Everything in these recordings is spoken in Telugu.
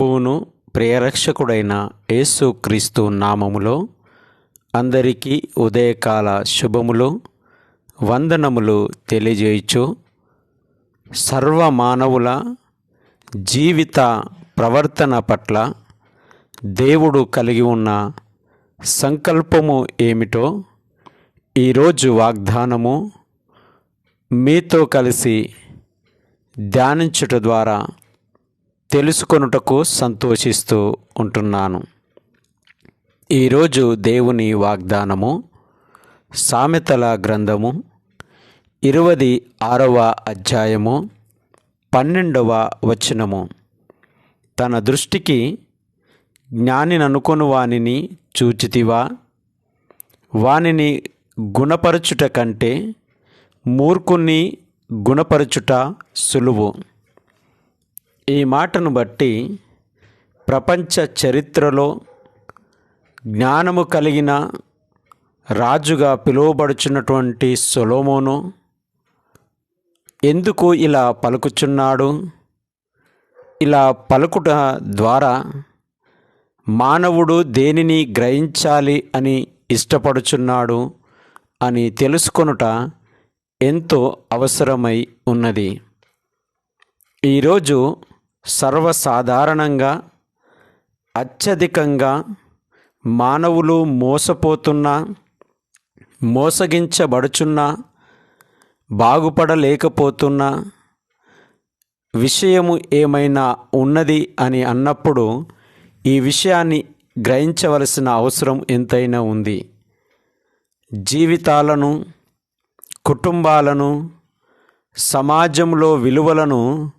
ప్రభువును ప్రియరక్షకుడైన యేసు క్రీస్తు నామములో అందరికీ ఉదయకాల శుభములు వందనములు తెలియజేయచ్చు సర్వ మానవుల జీవిత ప్రవర్తన పట్ల దేవుడు కలిగి ఉన్న సంకల్పము ఏమిటో ఈరోజు వాగ్దానము మీతో కలిసి ధ్యానించుట ద్వారా తెలుసుకొనుటకు సంతోషిస్తూ ఉంటున్నాను. ఈరోజు దేవుని వాగ్దానము సామెతల గ్రంథము ఇరవది ఆరవ అధ్యాయము పన్నెండవ వచనము. తన దృష్టికి జ్ఞానిననుకొను వానిని చూచితివా? వానిని గుణపరచుట కంటే మూర్ఖుని గుణపరచుట సులువు. ఈ మాటను బట్టి ప్రపంచ చరిత్రలో జ్ఞానము కలిగిన రాజుగా పిలువబడుచున్నటువంటి సొలోమోను ఎందుకు ఇలా పలుకుచున్నాడు? ఇలా పలుకుట ద్వారా మానవుడు దేనిని గ్రహించాలి అని ఇష్టపడుచున్నాడు అని తెలుసుకొనుట ఎంతో అవసరమై ఉన్నది. ఈరోజు సర్వసాధారణంగా అత్యధికంగా మానవులు మోసపోతున్న మోసగించబడుచున్న బాగుపడలేకపోతున్న విషయము ఏమైనా ఉన్నది అని అన్నప్పుడు ఈ విషయాన్ని గ్రహించవలసిన అవసరం ఎంతైనా ఉంది. జీవితాలను కుటుంబాలను సమాజంలో విలువలను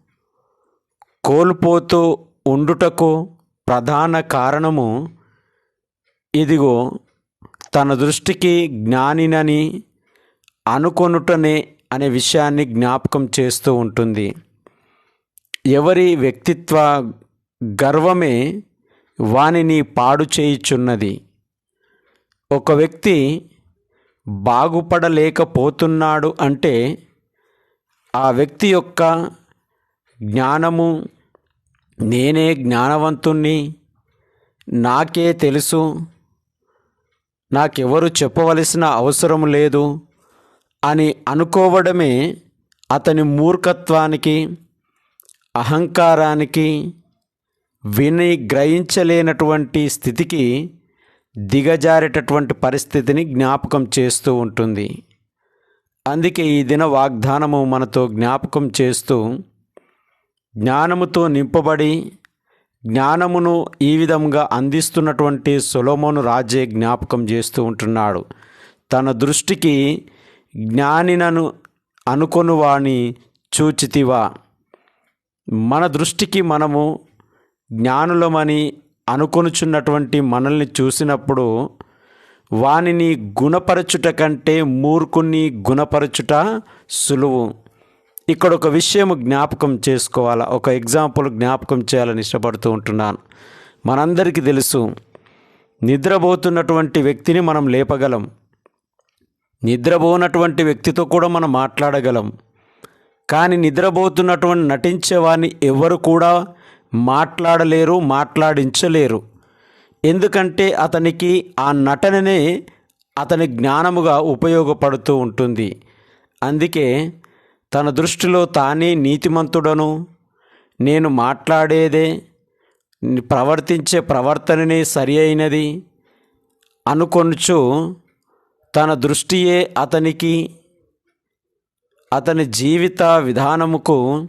కోల్పోతూ ఉండుటకు ప్రధాన కారణము ఇదిగో తన దృష్టికి జ్ఞానినని అనుకొనుటనే అనే విషయాన్ని జ్ఞాపకం చేస్తూ ఉంటుంది. ఎవరి వ్యక్తిత్వ గర్వమే వానిని పాడు చేయుచున్నది. ఒక వ్యక్తి బాగుపడలేకపోతున్నాడు అంటే ఆ వ్యక్తి యొక్క జ్ఞానము నేనే జ్ఞానవంతుణ్ణి నాకే తెలుసు నాకెవరు చెప్పవలసిన అవసరం లేదు అని అనుకోవడమే అతని మూర్ఖత్వానికి అహంకారానికి విని గ్రహించలేనటువంటి స్థితికి దిగజారేటటువంటి పరిస్థితిని జ్ఞాపకం చేస్తూ ఉంటుంది. అందుకే ఈ దిన వాగ్దానము మనతో జ్ఞాపకం చేస్తూ జ్ఞానముతో నింపబడి జ్ఞానమును ఈ విధంగా అందిస్తున్నటువంటి సొలోమోను రాజే జ్ఞాపకం చేస్తూ ఉంటున్నాడు. తన దృష్టికి జ్ఞానినను అనుకొనువాణి చూచితివా. మన దృష్టికి మనము జ్ఞానులమని అనుకొనుచున్నటువంటి మనల్ని చూసినప్పుడు వానిని గుణపరచుట కంటే మూర్ఖుని గుణపరచుట సులువు. ఇక్కడ ఒక విషయం జ్ఞాపకం చేసుకోవాలా? ఒక ఎగ్జాంపుల్ జ్ఞాపకం చేయాలని ఇష్టపడుతూ ఉంటున్నాను. మనందరికీ తెలుసు నిద్రపోతున్నటువంటి వ్యక్తిని మనం లేపగలం. నిద్రపోనటువంటి వ్యక్తితో కూడా మనం మాట్లాడగలం. కానీ నిద్రపోతున్నటువంటి నటించేవాడిని ఎవరు కూడా మాట్లాడలేరు మాట్లాడించలేరు. ఎందుకంటే అతనికి ఆ నటననే అతని జ్ఞానముగా ఉపయోగపడుతూ ఉంటుంది. అందుకే తన దృష్టిలో తానే నీతిమంతుడను. నేను మాట్లాడేదే ప్రవర్తించే ప్రవర్తననే సరి అయినది అనుకొనుచు తన దృష్టియే అతనికి అతని జీవిత విధానముకు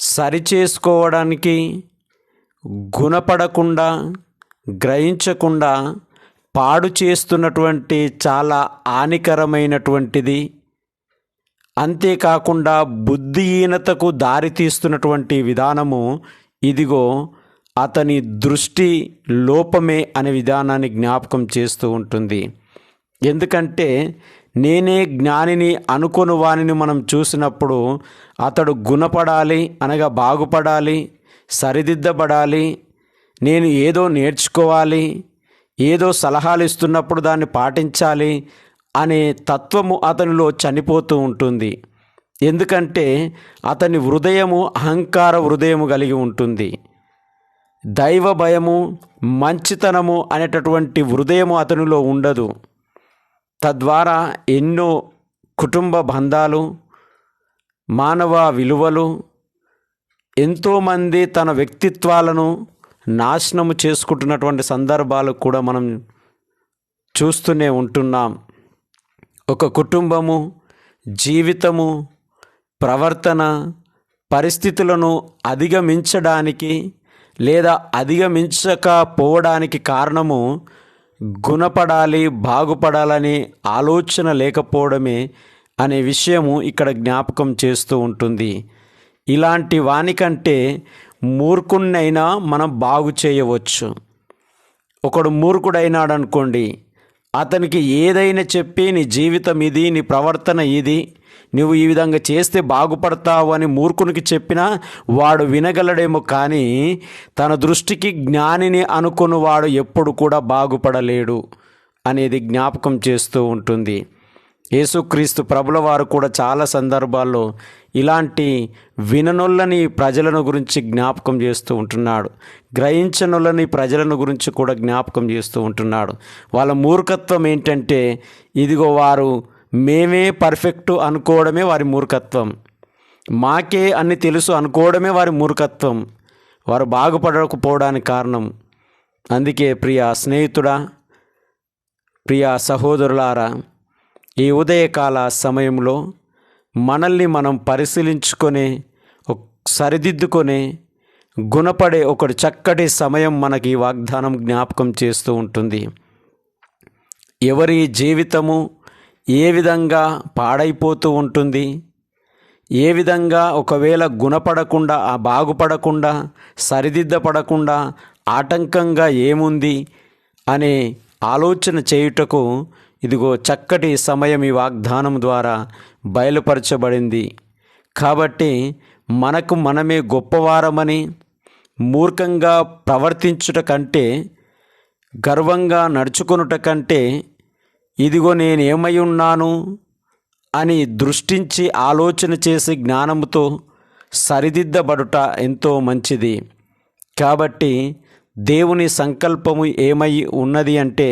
సరిచేసుకోవడానికి గుణపడకుండా గ్రహించకుండా పాడు చేస్తున్నటువంటి చాలా హానికరమైనటువంటిది. అంతేకాకుండా బుద్ధిహీనతకు దారితీస్తున్నటువంటి విధానము ఇదిగో అతని దృష్టి లోపమే అనే విధానాన్ని జ్ఞాపకం చేస్తూ ఉంటుంది. ఎందుకంటే నేనే జ్ఞానిని అనుకొను వానిని మనం చూసినప్పుడు అతడు గుణపడాలి అనగా బాగుపడాలి సరిదిద్దబడాలి నేను ఏదో నేర్చుకోవాలి ఏదో సలహాలు ఇస్తున్నప్పుడు దాన్ని పాటించాలి అనే తత్వము అతనిలో చనిపోతూ ఉంటుంది. ఎందుకంటే అతని హృదయము అహంకార హృదయము కలిగి ఉంటుంది. దైవ భయము మంచితనము అనేటటువంటి హృదయము అతనిలో ఉండదు. తద్వారా ఎన్నో కుటుంబ బంధాలు మానవ విలువలు ఎంతోమంది తన వ్యక్తిత్వాలను నాశనము చేసుకుంటున్నటువంటి సందర్భాలు కూడా మనం చూస్తూనే ఉంటున్నాం. ఒక కుటుంబము జీవితము ప్రవర్తన పరిస్థితులను అధిగమించడానికి లేదా అధిగమించకపోవడానికి కారణము గుణపడాలి బాగుపడాలని ఆలోచన లేకపోవడమే అనే విషయము ఇక్కడ జ్ఞాపకం చేస్తూ ఉంటుంది. ఇలాంటి వానికంటే మూర్ఖుణ్ణైనా మనం బాగు చేయవచ్చు. ఒకడు మూర్ఖుడైనాడు అనుకోండి అతనికి ఏదైనా చెప్పి నీ జీవితం ఇది నీ ప్రవర్తన ఇది నువ్వు ఈ విధంగా చేస్తే బాగుపడతావు అని మూర్ఖునికి చెప్పినా వాడు వినగలడేమో కానీ తన దృష్టికి జ్ఞానిని అనుకున్నవాడు ఎప్పుడు కూడా బాగుపడలేడు అనేది జ్ఞాపకం చేస్తూ ఉంటుంది. యేసుక్రీస్తు ప్రభుల వారు కూడా చాలా సందర్భాల్లో ఇలాంటి విననొల్లని ప్రజలను గురించి జ్ఞాపకం చేస్తూ ఉంటున్నాడు. గ్రహించనొల్లని ప్రజలను గురించి కూడా జ్ఞాపకం చేస్తూ ఉంటున్నాడు. వాళ్ళ మూర్ఖత్వం ఏంటంటే ఇదిగో వారు మేమే పర్ఫెక్ట్ అనుకోవడమే వారి మూర్ఖత్వం. మాకే అన్ని తెలుసు అనుకోవడమే వారి మూర్ఖత్వం. వారు బాగుపడకపోవడానికి కారణం. అందుకే ప్రియ స్నేహితుడా ప్రియ సహోదరులారా ఈ ఉదయకాల సమయంలో మనల్ని మనం పరిశీలించుకొని సరిదిద్దుకొని గుణపడే ఒకటి చక్కటి సమయం మనకి వాగ్దానం జ్ఞాపకం చేస్తూ ఉంటుంది. ఎవరి జీవితము ఏ విధంగా పాడైపోతూ ఉంటుంది ఏ విధంగా ఒకవేళ గుణపడకుండా ఆ బాగుపడకుండా సరిదిద్దపడకుండా ఆటంకంగా ఏముంది అనే ఆలోచన చేయుటకు ఇదిగో చక్కటి సమయం ఈ వాగ్దానం ద్వారా బయలుపరచబడింది. కాబట్టి మనకు మనమే గొప్పవారమని మూర్ఖంగా ప్రవర్తించుట కంటే గర్వంగా నడుచుకునుట కంటే ఇదిగో నేను ఏమై ఉన్నాను అని దృష్టించి ఆలోచన చేసి జ్ఞానముతో సరిదిద్దబడుట ఎంతో మంచిది. కాబట్టి దేవుని సంకల్పము ఏమై ఉన్నది అంటే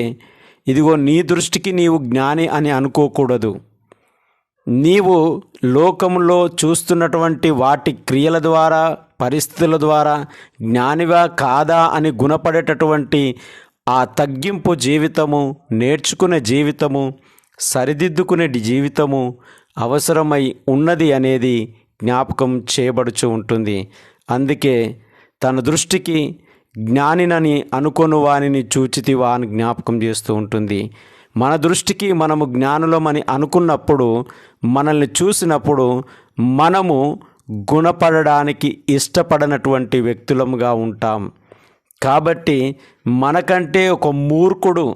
ఇదిగో నీ దృష్టికి నీవు జ్ఞాని అని అనుకోకూడదు. నీవు లోకంలో చూస్తున్నటువంటి వాటి క్రియల ద్వారా పరిస్థితుల ద్వారా జ్ఞానివా కాదా అని గుణపడేటటువంటి ఆ తగ్గింపు జీవితము నేర్చుకునే జీవితము సరిదిద్దుకునే జీవితము అవసరమై ఉన్నది అనేది జ్ఞాపకం చేయబడుచు ఉంటుంది. అందుకే తన దృష్టికి జ్ఞానినని అనుకొను వానిని చూచితివా అని జ్ఞాపకం చేస్తూ ఉంటుంది. మన దృష్టికి మనము జ్ఞానులమని అనుకున్నప్పుడు మనల్ని చూసినప్పుడు మనము గుణపడడానికి ఇష్టపడనటువంటి వ్యక్తులముగా ఉంటాం. కాబట్టి మనకంటే ఒక మూర్ఖుడు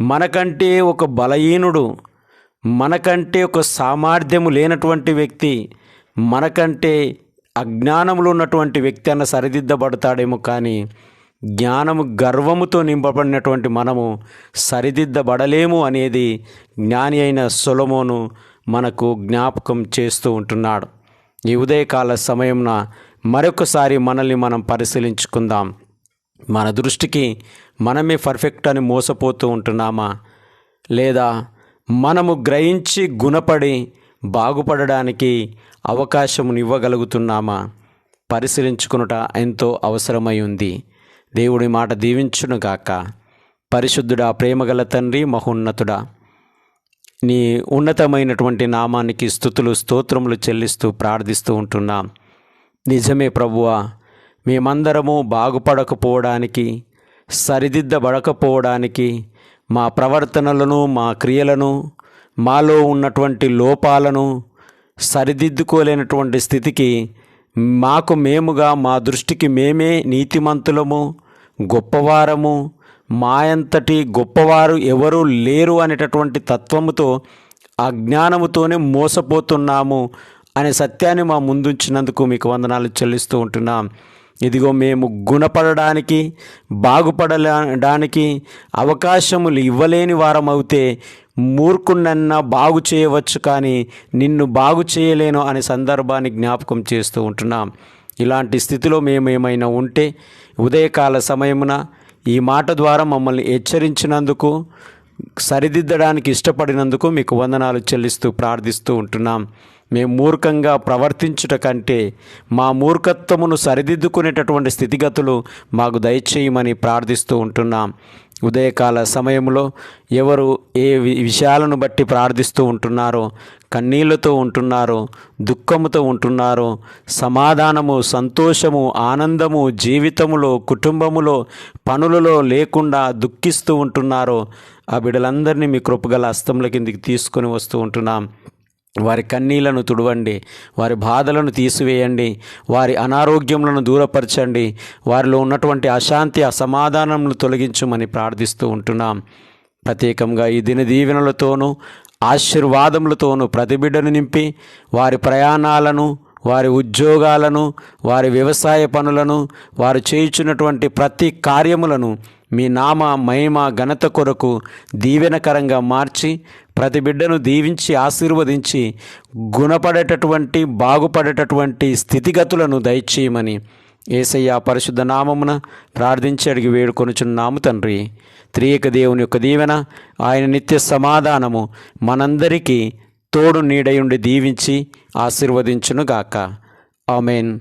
మనకంటే ఒక బలహీనుడు మనకంటే ఒక సామర్థ్యము లేనటువంటి వ్యక్తి మనకంటే అజ్ఞానములో ఉన్నటువంటి వ్యక్తి అన్న సరిదిద్దబడతాడేమో కానీ జ్ఞానము గర్వముతో నింపబడినటువంటి మనము సరిదిద్దబడలేము అనేది జ్ఞాని అయిన సొలమోను మనకు జ్ఞాపకం చేస్తూ ఉంటున్నాడు. ఈ ఉదయకాల సమయంన మరొకసారి మనల్ని మనం పరిశీలించుకుందాం. మన దృష్టికి మనమే పర్ఫెక్ట్ అని మోసపోతూ ఉంటున్నామా? లేదా మనము గ్రహించి గుణపడి బాగుపడడానికి అవకాశమునివ్వగలుగుతున్నామా పరిశీలించుకునుట ఎంతో అవసరమై ఉంది దేవుడి మాట దీవించునుగాక పరిశుద్ధుడా ప్రేమగల తండ్రి మహోన్నతుడా నీ ఉన్నతమైనటువంటి నామానికి స్థుతులు స్తోత్రములు చెల్లిస్తూ ప్రార్థిస్తూ ఉంటున్నాం. నిజమే ప్రభువా మేమందరము బాగుపడకపోవడానికి సరిదిద్దబడకపోవడానికి మా ప్రవర్తనలను మా క్రియలను మాలో ఉన్నటువంటి లోపాలను సరిదిద్దుకోలేనటువంటి స్థితికి మాకు మేముగా మా దృష్టికి మేమే నీతిమంతులము గొప్పవారము. మా అంతటి గొప్పవారు ఎవరూ లేరు అనేటటువంటి తత్వముతో అజ్ఞానముతోనే మోసపోతున్నాము అనే సత్యాన్ని మా ముందుంచినందుకు మీకు వందనాలు చెల్లిస్తూ ఉంటున్నాం. ఇదిగో మేము గుణపడడానికి బాగుపడడానికి అవకాశములు ఇవ్వలేని వారమవుతే మూర్ఖున్నన్నా బాగు చేయవచ్చు కానీ నిన్ను బాగు చేయలేను అనే సందర్భాన్ని జ్ఞాపకం చేస్తూ ఉంటున్నాం. ఇలాంటి స్థితిలో మేము ఏమైనా ఉంటే ఉదయకాల సమయమున ఈ మాట ద్వారా మమ్మల్ని హెచ్చరించినందుకు సరిదిద్దడానికి ఇష్టపడినందుకు మీకు వందనాలు చెల్లిస్తూ ప్రార్థిస్తూ ఉంటున్నాం. మేము మూర్ఖంగా ప్రవర్తించుట కంటే మా మూర్ఖత్వమును సరిదిద్దుకునేటటువంటి స్థితిగతులు మాకు దయచేయమని ప్రార్థిస్తూ ఉంటున్నాం. ఉదయకాల సమయంలో ఎవరు ఏ విషయాలను బట్టి ప్రార్థిస్తూ ఉంటున్నారో కన్నీళ్ళతో ఉంటున్నారో దుఃఖముతో ఉంటున్నారో సమాధానము సంతోషము ఆనందము జీవితములో కుటుంబములో పనులలో లేకుండా దుఃఖిస్తూ ఉంటున్నారో ఆ బిడ్డలందరినీ మీ కృపగల హస్తంల కిందికి తీసుకొని వస్తూ ఉంటున్నాం. వారి కన్నీళ్ళను తుడవండి వారి బాధలను తీసివేయండి వారి అనారోగ్యములను దూరపరచండి వారిలో ఉన్నటువంటి అశాంతి అసమాధానములను తొలగించమని ప్రార్థిస్తూ ఉంటున్నాం. ప్రత్యేకంగా ఈ దిన దీవెనలతోనూ ఆశీర్వాదములతోనూ ప్రతిబిడ్డను నింపి వారి ప్రయాణాలను వారి ఉద్యోగాలను వారి వ్యవసాయ పనులను వారు చేయించినటువంటి ప్రతి కార్యములను మీ నామ మహిమ ఘనత కొరకు దీవెనకరంగా మార్చి ప్రతి బిడ్డను దీవించి ఆశీర్వదించి గుణపడేటటువంటి బాగుపడేటటువంటి స్థితిగతులను దయచేయమని ఏసయ్య పరిశుద్ధ నామమున ప్రార్థించి అడిగి వేడుకొనుచున్నాము తండ్రి. త్రియక దేవుని యొక్క దీవెన ఆయన నిత్య సమాధానము మనందరికీ తోడు నీడయుండి దీవించి ఆశీర్వదించునుగాక. ఆమెన్.